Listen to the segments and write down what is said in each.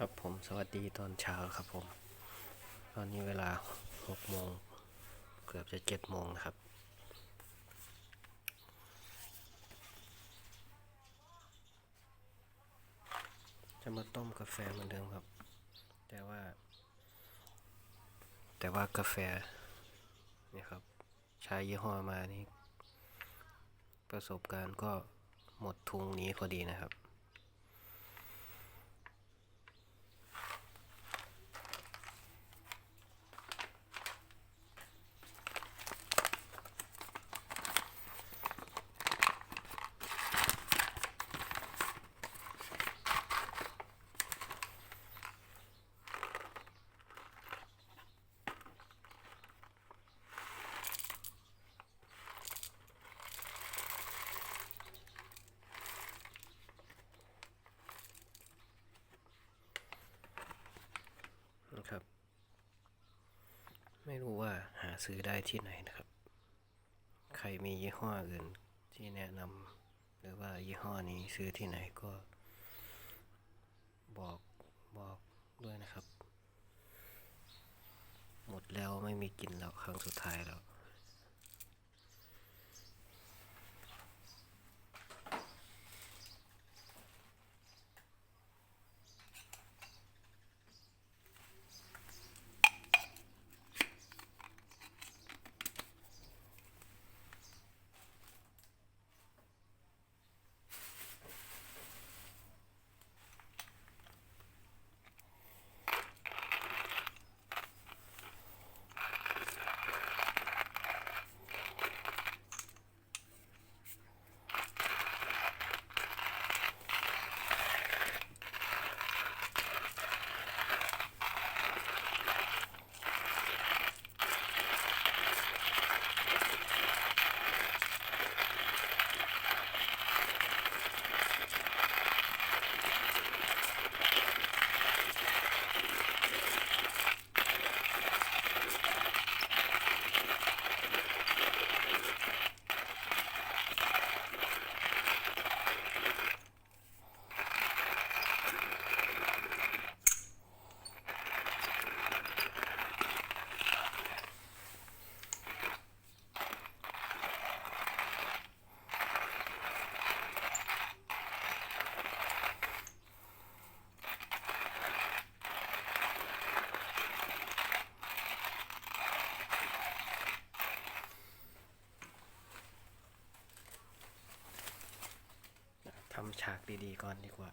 ครับผมสวัสดีตอนเช้าครับผม ตอนนี้เวลาหกโมงเกือบจะเจ็ดโมงนะครับ จะมาต้มกาแฟเหมือนเดิมครับ แต่ว่า แต่ว่ากาแฟเนี่ยครับใช้ยี่ห้อมานี่ ประสบการณ์ก็หมดทุงนี้พอดีนะครับ นะครับ ไม่รู้ว่าหา ซื้อได้ที่ไหนนะครับ ใครมียี่ห้ออื่นที่แนะนำหรือว่ายี่ห้อนี้ซื้อที่ไหนก็ บอกบอกด้วยนะครับ หมดแล้วไม่มีกินแล้วครั้งสุดท้ายแล้ว ทำ ฉากดีๆก่อนดีกว่า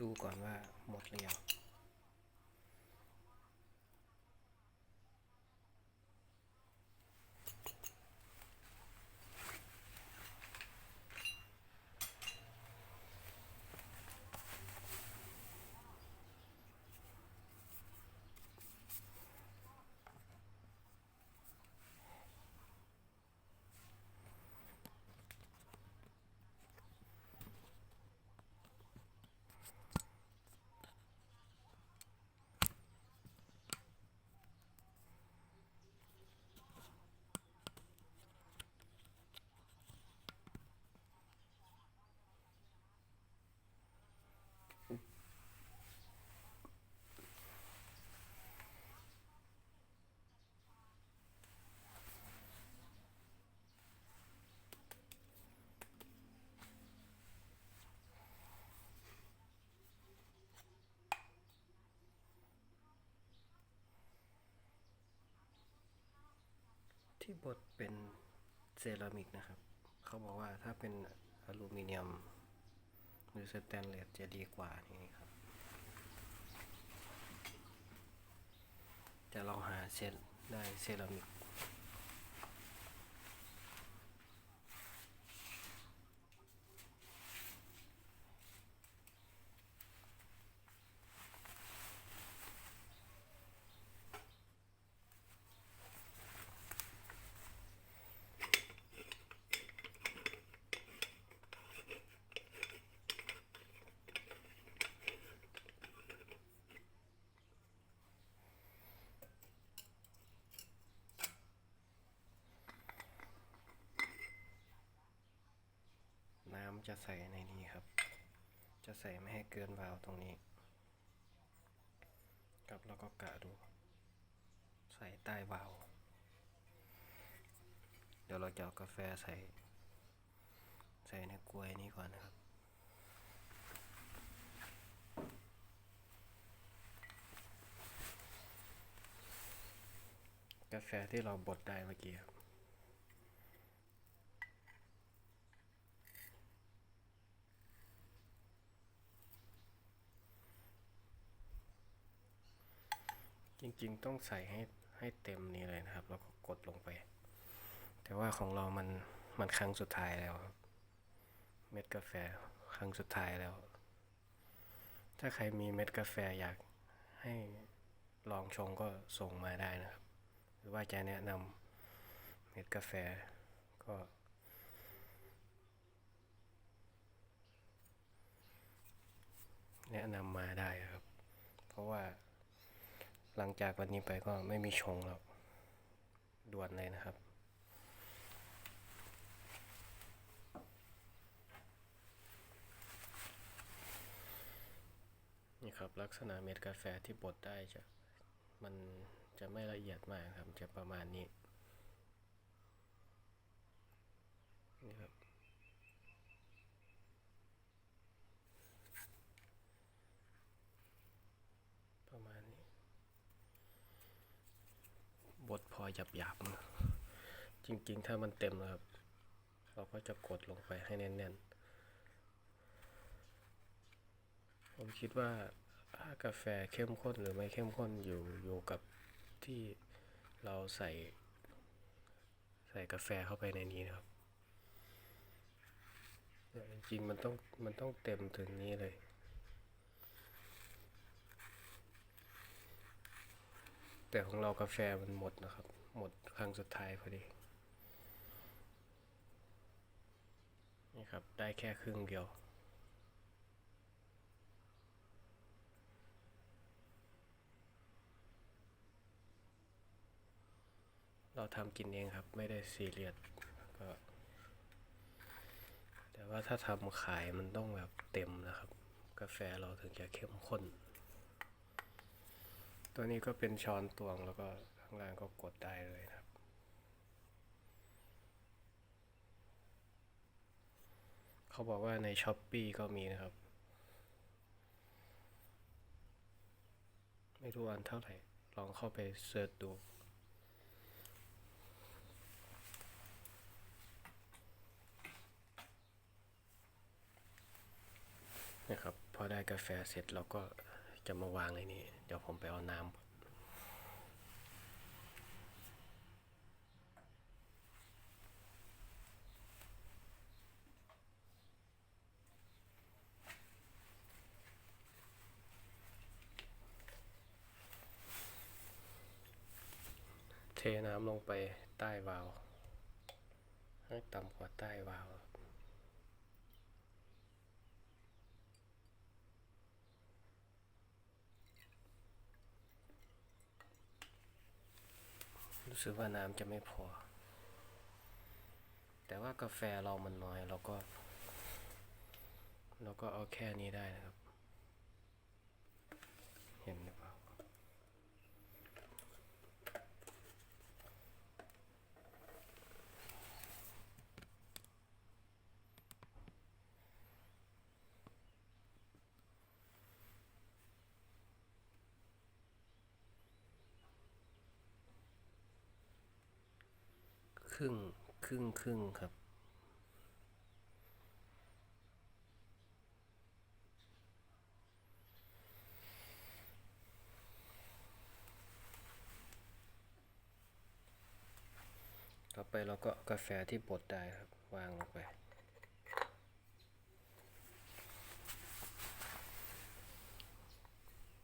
ดูก่อนว่าหมดหรือยัง ที่บดเป็นเซรามิกนะครับ เขาบอกว่าถ้าเป็นอลูมิเนียม หรือสแตนเลสจะดีกว่านี่ครับ จะลองหาเซนได้เซรามิกำ จะใส่ในนี้ครับ จะใส่ไม่ให้เกินวาล์วตรงนี้ ครับแล้วก็กะดู ใส่ใต้วาล์วเดี๋ยวเราจะเอากาแฟใส่ ใส่ในกล้วยนี้ก่อนนะครับกาแฟที่เราบดได้เมื่อกี้ครับ จริงๆ ต้องใส่ให้ให้เต็มนี้เลยนะครับ แล้วก็กดลงไป แต่ว่าของเรามันมันครั้งสุดท้ายแล้วเม็ดกาแฟครั้งสุดท้ายแล้ว ถ้าใครมีเม็ดกาแฟอยากให้ลองชงก็ส่งมาได้นะครับ หรือว่าจะแนะนำเม็ดกาแฟก็แนะนำมาได้ครับ เพราะว่า หลังจากวันนี้ไปก็ไม่มีชงแล้วด่วนเลยนะครับ นี่ครับลักษณะเม็ดกาแฟที่บดได้จะมันจะไม่ละเอียดมากครับจะประมาณนี้นี่ครับ ประมาณนี้ บดพอหยับๆนะจริงๆ ถ้ามันเต็มแล้วครับ เราก็จะกดลงไปให้แน่นๆ ผมคิดว่าถ้ากาแฟเข้มข้นหรือไม่เข้มข้นอยู่อยู่กับที่เราใส่ ใส่กาแฟเข้าไปในนี้นะครับจริงๆมันต้องมันต้องเต็มถึงนี้เลยแต่ของเรากาแฟมันหมดนะครับ ครั้งสุดท้ายพอดี นี่ครับ ได้แค่ครึ่งเดียว เราทำกินเองครับ ไม่ได้ซีเรียสก็ แต่ว่าถ้าทำขายมันต้องแบบเต็มนะครับ กาแฟเราถึงจะเข้มข้น ตัวนี้ก็เป็นช้อนตวงแล้วก็ข้างล่างก็กดได้เลยนะครับ เขาบอกว่าในช้อปปีก็มีนะครับ ไม่รู้อันเท่าไหร่ ลองเข้าไปเสิร์ชดูนะครับพอได้กาแฟเสร็จเราก็จะมาวางในนี้ เดี๋ยวผมไปเอาน้ำ เท น้ำลงไปใต้วาล์วให้ต่ำกว่าใต้วาล์วรู้สึกว่าน้ำจะไม่พอ แต่ว่ากาแฟเรามันน้อย เราก็ เราก็เอาแค่นี้ได้นะครับ เห็นหรือเปล่า ครึ่งครึ่งครึ่งครับ ต่อไปเราก็กาแฟที่บดได้ครับ วางลงไป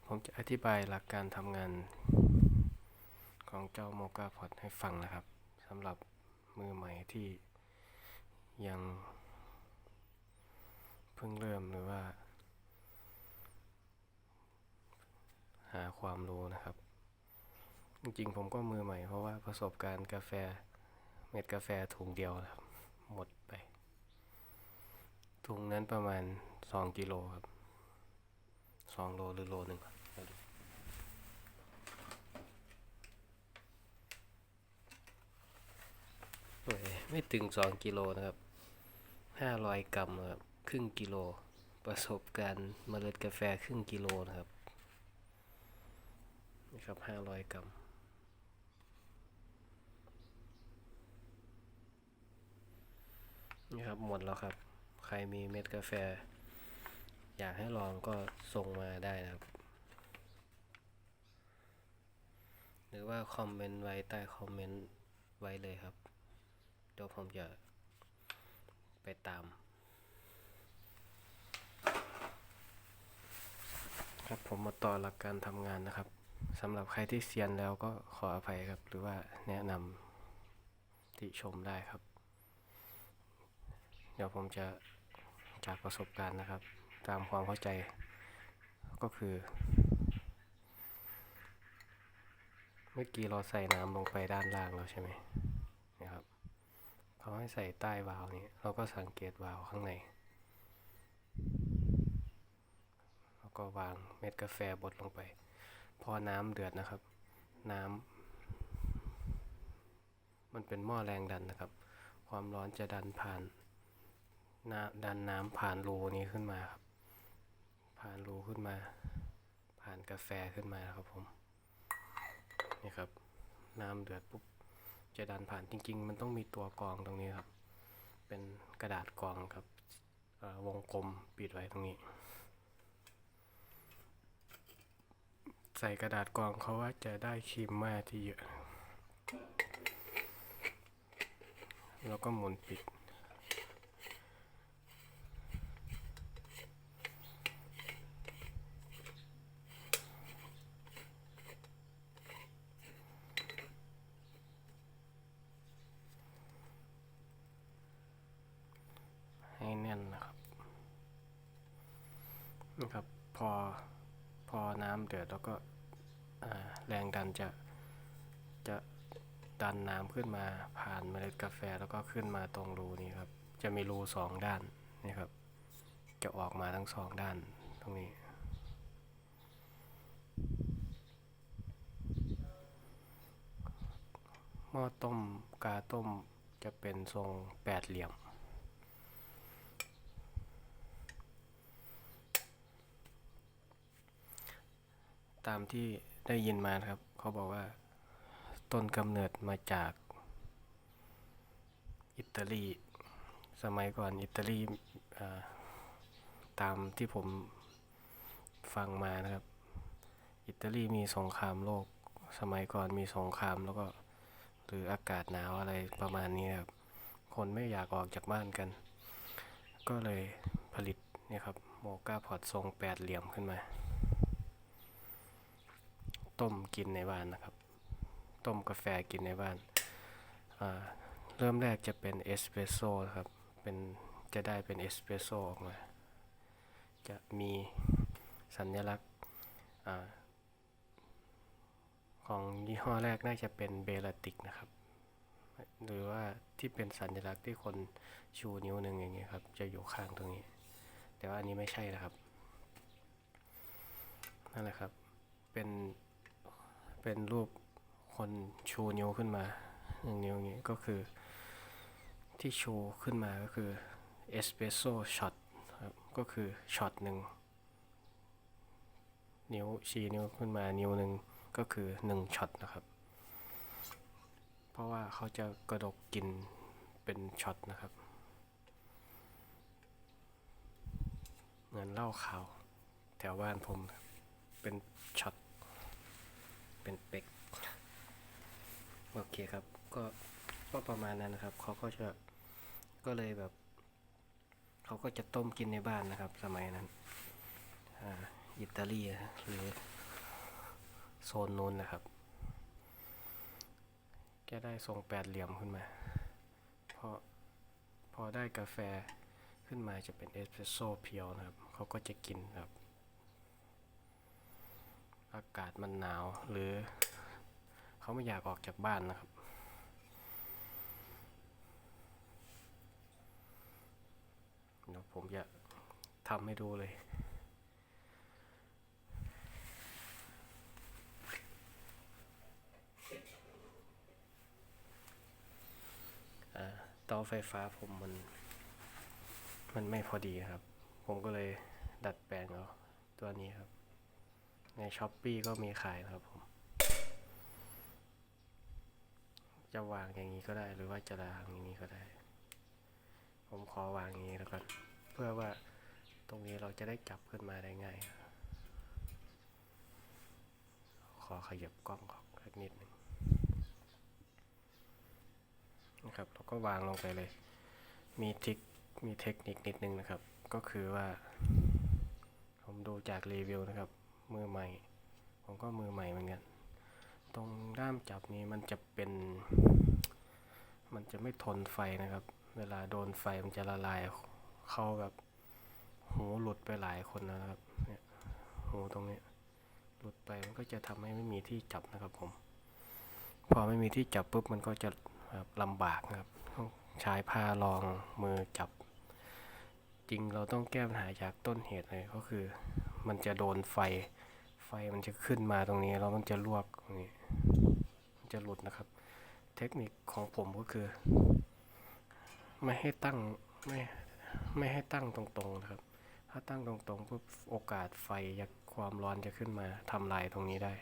ผมจะอธิบายหลักการทำงานของเจ้าโมกาพอดให้ฟังนะครับสำหรับ มือใหม่ที่ยังเพิ่งเริ่มหรือว่า หาความรู้นะครับ จริงๆผมก็มือใหม่เพราะว่าประสบการณ์กาแฟเม็ดกาแฟถุงเดียวครับ หมดไป ถุงนั้นประมาณสองกิโลครับสองโลหรือโลหนึ่งวะเดี๋ยวดูโอ้ย ไม่ถึงสองกิโลนะครับห้าร้อยกรัมนะครับครึ่งกิโล ประสบการณ์เมล็ดกาแฟครึ่งกิโลนะครับนี่ครับห้าร้อยกรัมนี่ครับหมดแล้วครับ ใครมีเม็ดกาแฟ อยากให้ลองก็ส่งมาได้นะครับ หรือว่าคอมเมนต์ไว้ใต้คอมเมนต์ไว้เลยครับ เดี๋ยวผมจะไปตาม ครับผมมาต่อหลักการทำงานนะครับสำหรับใครที่เซียนแล้วก็ขออภัยครับ หรือว่าแนะนำติชมได้ครับ เดี๋ยวผมจะจากประสบการณ์นะครับ ตามความเข้าใจก็คือ เมื่อกี้เราใส่น้ำลงไปด้านล่างแล้วใช่ไหมนะครับ เขาให้ใส่ใต้วาล์วนี้เราก็สังเกตวาล์วข้างในแล้วก็วางเม็ดกาแฟบดลงไป พอน้ำเดือดนะครับ น้ำมันเป็นหม้อแรงดันนะครับ ความร้อนจะดันผ่านน้ำดันน้ำผ่านรูนี้ขึ้นมาครับ ผ่านรูขึ้นมา ผ่านกาแฟขึ้นมาครับผมนี่ครับ น้ำเดือดปุ๊บ จะดันผ่านจริง ๆ มันต้องมีตัวกรองตรงนี้ครับ เป็นกระดาษกรองครับวงกลมปิดไว้ตรงนี้ ใส่กระดาษกรองเขาว่าจะได้ครีมมาที่เยอะ แล้วก็หมุนปิด ให้แน่นนะครับ นะครับ พอพอน้ำเดือดแล้วก็แรงดันจะจะดันน้ำขึ้นมาผ่านเมล็ดกาแฟแล้วก็ขึ้นมาตรงรูนี้ครับ จะมีรูสองด้านนี่ครับ จะออกมาทั้งสองด้านตรงนี้หม้อต้มกาต้มจะเป็นทรงแปดเหลี่ยม ตามที่ได้ยินมาครับ เขาบอกว่า ต้นกำเนิดมาจาก อิตาลี สมัยก่อนอิตาลีาตามที่ผมฟังมานะครับ อิตาลีมีสงครามโลก สมัยก่อนมีสงครามแล้วก็ หรืออากาศหนาวอะไรประมาณนี้ครับ คนไม่อยากออกจากบ้านกัน ก็เลยผลิตเนี่ยครับโมกาพอตทรงแปดเหลี่ยมขึ้นมา ต้มกินในบ้านนะครับ ต้มกาแฟกินในบ้าน เริ่มแรกจะเป็นเอสเปรสโซ่ครับ เป็นจะได้เป็นเอสเปรสโซ่ออกมา จะมีสัญลักษณ์ของยี่ห้อแรกน่าจะเป็นเบลติกนะครับ หรือว่าที่เป็นสัญลักษณ์ที่คนชูนิ้วหนึ่งอย่างเงี้ยครับ จะอยู่ข้างตรงนี้ แต่ว่าอันนี้ไม่ใช่นะครับ นั่นแหละครับ เป็น เป็นรูปคนชูนิ้วขึ้นมาหนึ่งนิ้วอย่างนี้ก็คือที่ชูขึ้นมาก็คือเอสเปรสโซ่ช็อตครับก็คือช็อตหนึ่งนิ้วชี้นิ้วขึ้นมานิ้วหนึ่งก็คือหนึ่งช็อตนะครับ เพราะว่าเขาจะกระดกกินเป็นช็อตนะครับ เหมือนเหล้าขาวแถวบ้านผมเป็นช็อต เป็นเป็กโอเคครับ ก็ก็ประมาณนั้นนะครับ เขาก็จะก็เลยแบบ เขาก็จะต้มกินในบ้านนะครับ สมัยนั้นอ่าอิตาลีหรือโซนนู้นนะครับแกได้ทรงแปดเหลี่ยมขึ้นมาพอพอได้กาแฟขึ้นมาจะเป็นเอสเปรสโซ่เพียวนะครับ เขาก็จะกินแบบากาศมันหนาว หรือเขาไม่อยากออกจากบ้านนะครับ เดี๋ยวผมจะทำให้ดูเลยอ่าเตาไฟฟ้าผมมัน มันไม่พอดีครับ ผมก็เลยดัดแปลงเอาตัวนี้ครับ ในช้อปปีก็มีขายนะครับผม จะวางอย่างนี้ก็ได้หรือว่าจะวางอย่างนี้ก็ได้ ผมขอวางอย่างนี้แล้วกันเพื่อว่าตรงนี้เราจะได้จับขึ้นมาได้ง่าย ขอขยับกล้องออกสักนิดหนึ่งนะครับเราก็วางลงไปเลย มีทิกมีเทคนิคนิดนึงนะครับ ก็คือว่า ผมดูจากรีวิวนะครับ มือใหม่ ผมก็มือใหม่เหมือนกัน ตรงด้ามจับนี้มันจะเป็น มันจะไม่ทนไฟนะครับ เวลาโดนไฟมันจะละลายเข้าแบบหูหลุดไปหลายคนนะครับ เนี่ยหูตรงนี้หลุดไปมันก็จะทำให้ไม่มีที่จับนะครับผม พอไม่มีที่จับปุ๊บมันก็จะแบบลำบากนะครับต้องใช้ผ้ารองมือจับ จริงเราต้องแก้ปัญหาจากต้นเหตุเลยก็คือ มันจะโดนไฟ ไฟมันจะขึ้นมาตรงนี้แล้วมันจะลวกตรงนี้ มันจะหลุดนะครับ เทคนิคของผมก็คือ ไม่ให้ตั้งไม่ไม่ให้ตั้งตรงๆนะครับ ถ้าตั้งตรงๆปุ๊บโอกาสไฟจากความร้อนจะขึ้นมาทำลายตรงนี้ได้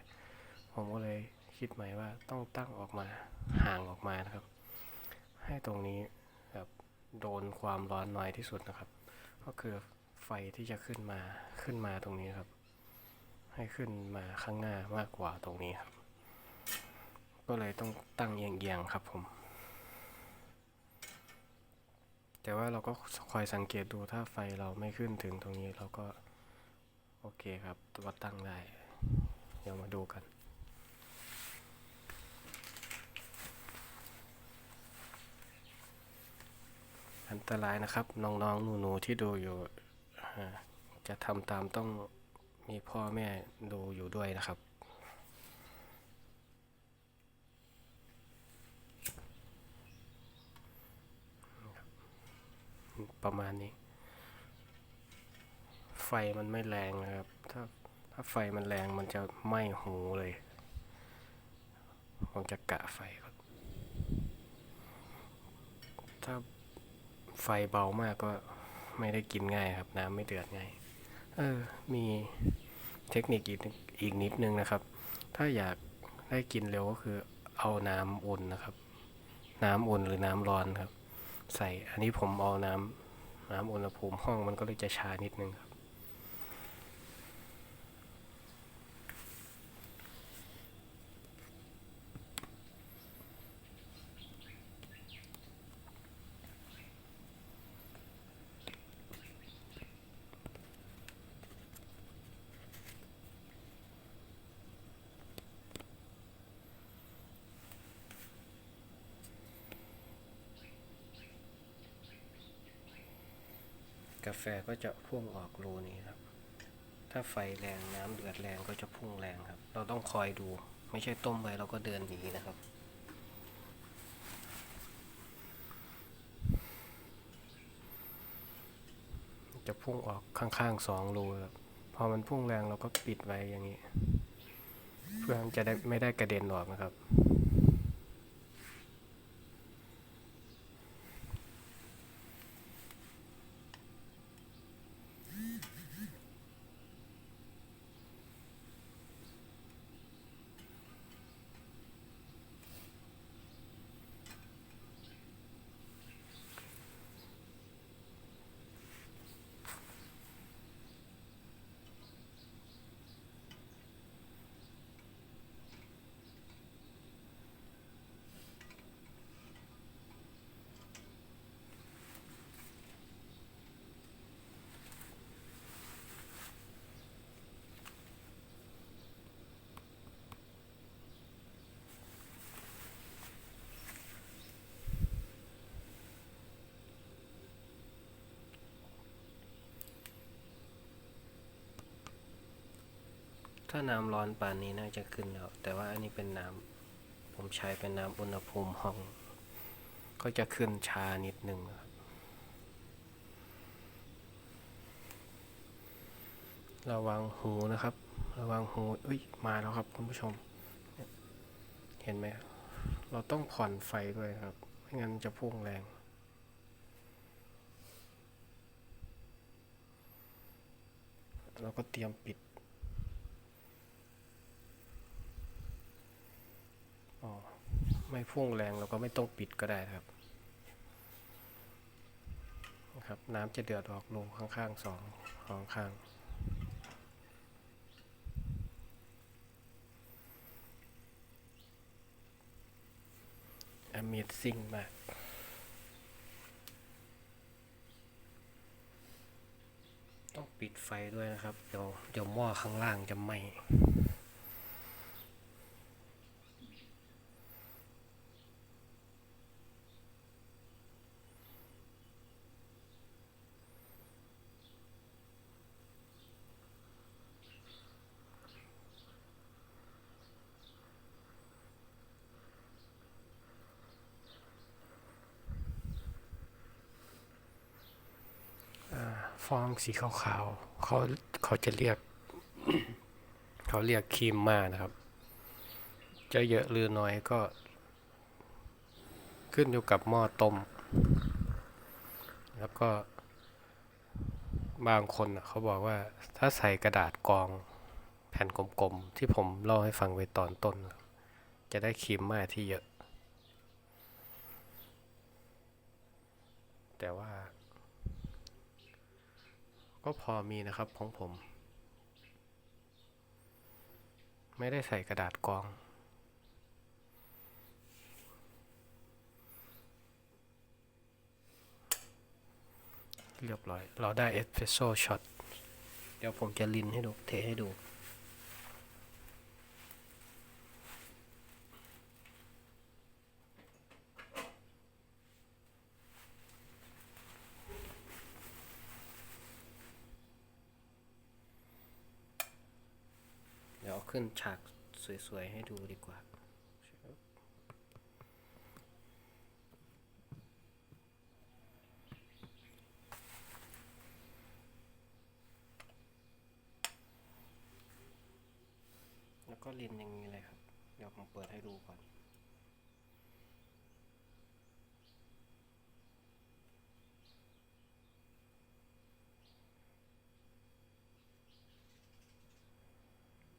ผมก็เลยคิดใหม่ว่าต้องตั้งออกมาห่างออกมานะครับ ให้ตรงนี้แบบโดนความร้อนน้อยที่สุดนะครับ ก็คือ ไฟที่จะขึ้นมาขึ้นมาตรงนี้ครับ ให้ขึ้นมาข้างหน้ามากกว่าตรงนี้ครับ ก็เลยต้องตั้งเอียงๆครับผม แต่ว่าเราก็คอยสังเกตดูถ้าไฟเราไม่ขึ้นถึงตรงนี้เราก็ โอเคครับตัวตั้งได้ เดี๋ยวมาดูกันอันตรายนะครับ น้องๆหนูๆที่ดูอยู่ จะทำตามต้องมีพ่อแม่ดูอยู่ด้วยนะครับ ประมาณนี้ ไฟมันไม่แรงนะครับ ถ้าถ้าไฟมันแรงมันจะไหม้หูเลยผมจะกะไฟก่อนถ้าไฟเบามากก็ ไม่ได้กินง่ายครับ น้ำไม่เดือดง่าย เออ มีเทคนิคอีกนิดอีกนิดนึงนะครับ ถ้าอยากได้กินเร็วก็คือเอาน้ำอุ่นนะครับ น้ำอุ่นหรือน้ำร้อนครับ ใส่อันนี้ผมเอาน้ำน้ำอุณหภูมิห้องมันก็เลยจะชานิดนึงครับ กาแฟก็จะพุ่งออกรูนี้ครับ ถ้าไฟแรงน้ำเดือดแรงก็จะพุ่งแรงครับ เราต้องคอยดู ไม่ใช่ต้มไปเราก็เดินหนีนะครับจะพุ่งออกข้างๆสองรูครับพอมันพุ่งแรงเราก็ปิดไว้อย่างนี้ เพื่อมันจะได้ไม่ได้กระเด็นออกนะครับ ถ้าน้ำร้อนป่านนี้น่าจะขึ้นแล้วแต่ว่าอันนี้เป็นน้ำผมใช้เป็นน้ำอุณหภูมิห้อง ก็จะขึ้นช้านิดนึงครับระวังหูนะครับ ระวังหูอุ้ย มาแล้วครับคุณผู้ชม เห็นไหม เราต้องผ่อนไฟด้วยครับ ไม่งั้นจะพุ่งแรง เราก็เตรียมปิด อ๋อ ไม่พุ่งแรงเราก็ไม่ต้องปิดก็ได้ครับนะครับ น้ำจะเดือดออกรูข้างๆสองสองข้าง Amazing มากต้องปิดไฟด้วยนะครับ เดี๋ยวเดี๋ยวหม้อข้างล่างจะไหม้ ฟองสีขาวๆเขาเขาจะเรียก เขาเรียกครีมมานะครับ จะเยอะหรือน้อยก็ ขึ้นอยู่กับหม้อต้ม แล้วก็ บางคนเขาบอกว่าถ้าใส่กระดาษกองแผ่นกลมๆ ที่ผมเล่าให้ฟังไว้ตอนต้น จะได้ครีมมาที่เยอะ แต่ว่า ก็พอมีนะครับของผม ไม่ได้ใส่กระดาษกอง เรียบร้อย เราได้เอสเฟรสโซ่ช็อต เดี๋ยวผมจะลินให้ดู เทให้ดู เดี๋ยวเอา ขึ้นฉากสวยๆ ให้ดูดีกว่า แล้วก็ลินอย่างนี้เลยครับ เดี๋ยวผมเปิดให้ดูก่อน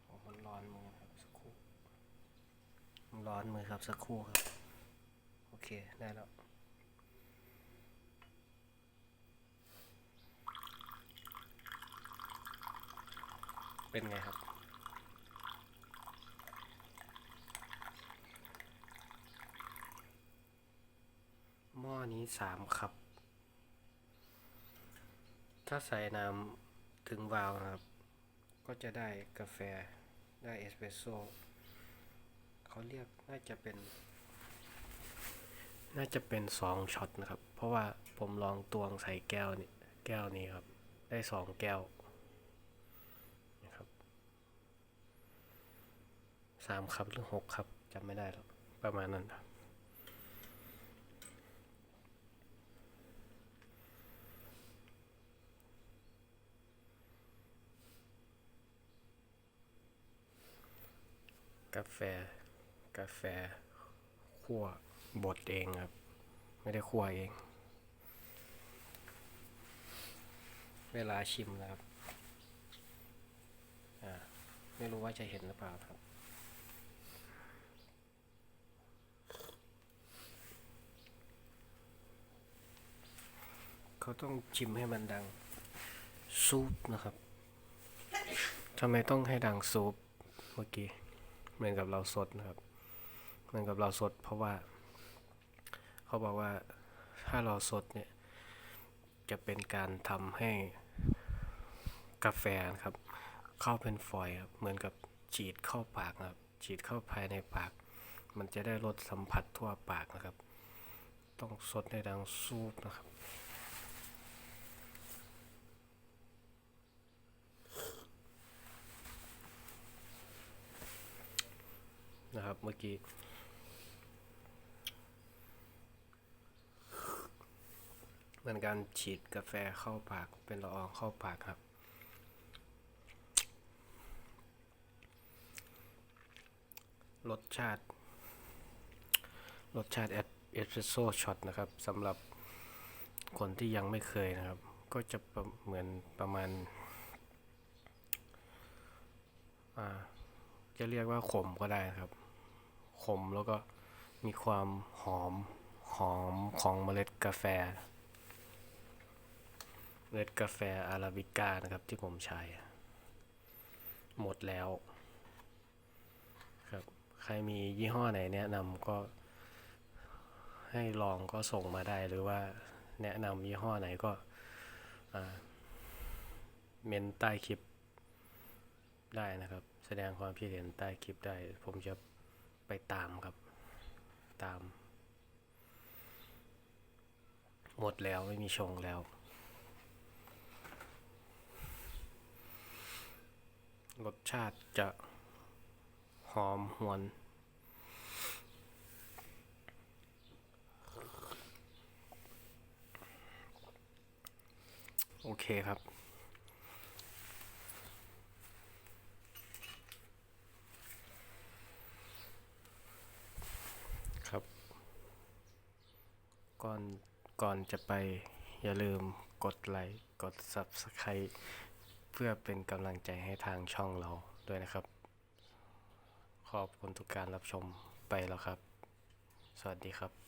โอ้มันร้อนมือครับสักครู่มันร้ อนมือครับสักครู่ครับ โอเค ได้แล้วเป็นไงครับ หม้อนี้สามครับ ถ้าใส่น้ำถึงวาล์วนะครับ ก็จะได้กาแฟได้เอสเปรสโซ่ เขาเรียกน่าจะเป็น น่าจะเป็นสองช็อตนะครับ เพราะว่าผมลองตวงใส่แก้วนี่แก้วนี้ครับ ได้สองแก้วนะครับสามครับหรือหกครับจำไม่ได้หรอกประมาณนั้นครับกาแฟ กาแฟคั่วบดเองครับ ไม่ได้คั่วเอง เวลาชิมนะครับไม่รู้ว่าจะเห็นหรือเปล่าครับเขาต้องชิมให้มันดังซุปนะครับทำไมต้องให้ดังซุปเมื่อกี้เหมือนกับเราสดนะครับ เหมือนกับเราสด เพราะว่า เขาบอกว่าถ้าเราสดเนี่ย จะเป็นการทำให้กาแฟนะครับ เข้าเป็นฝอยครับเหมือนกับฉีดเข้าปากนะครับ ฉีดเข้าภายในปาก มันจะได้ลดสัมผัสทั่วปากนะครับ ต้องสดในดังซูปนะครับนะครับเมื่อกี้ เหมืนการฉีดกาแฟเข้าปากเป็นละอองเข้าปากครับ รสชาติ รสชาติเอสเปรสโซช็อตนะครับสำหรับคนที่ยังไม่เคยนะครับ ก็จะเหมือนประมาณจะเรียกว่าขมก็ได้ครับ ขมแล้วก็มีความหอมหอมของเมล็ดกาแฟ เมล็ดกาแฟอาราบิก้านะครับที่ผมใช้ หมดแล้วครับใครมียี่ห้อไหนแนะนำก็ให้ลองก็ส่งมาได้หรือว่าแนะนำยี่ห้อไหนก็เมนใต้คลิปได้นะครับ แสดงความคิดเห็นใต้คลิปได้ ผมจะไปตามครับตาม หมดแล้วไม่มีชงแล้ว รสชาติจะหอมหวน โอเคครับ ครับ ก่อนก่อนจะไปอย่าลืมกดไลค์ กด Subscribe เพื่อเป็นกำลังใจให้ทางช่องเราด้วยนะครับ ขอบคุณทุกการรับชมไปแล้วครับ สวัสดีครับ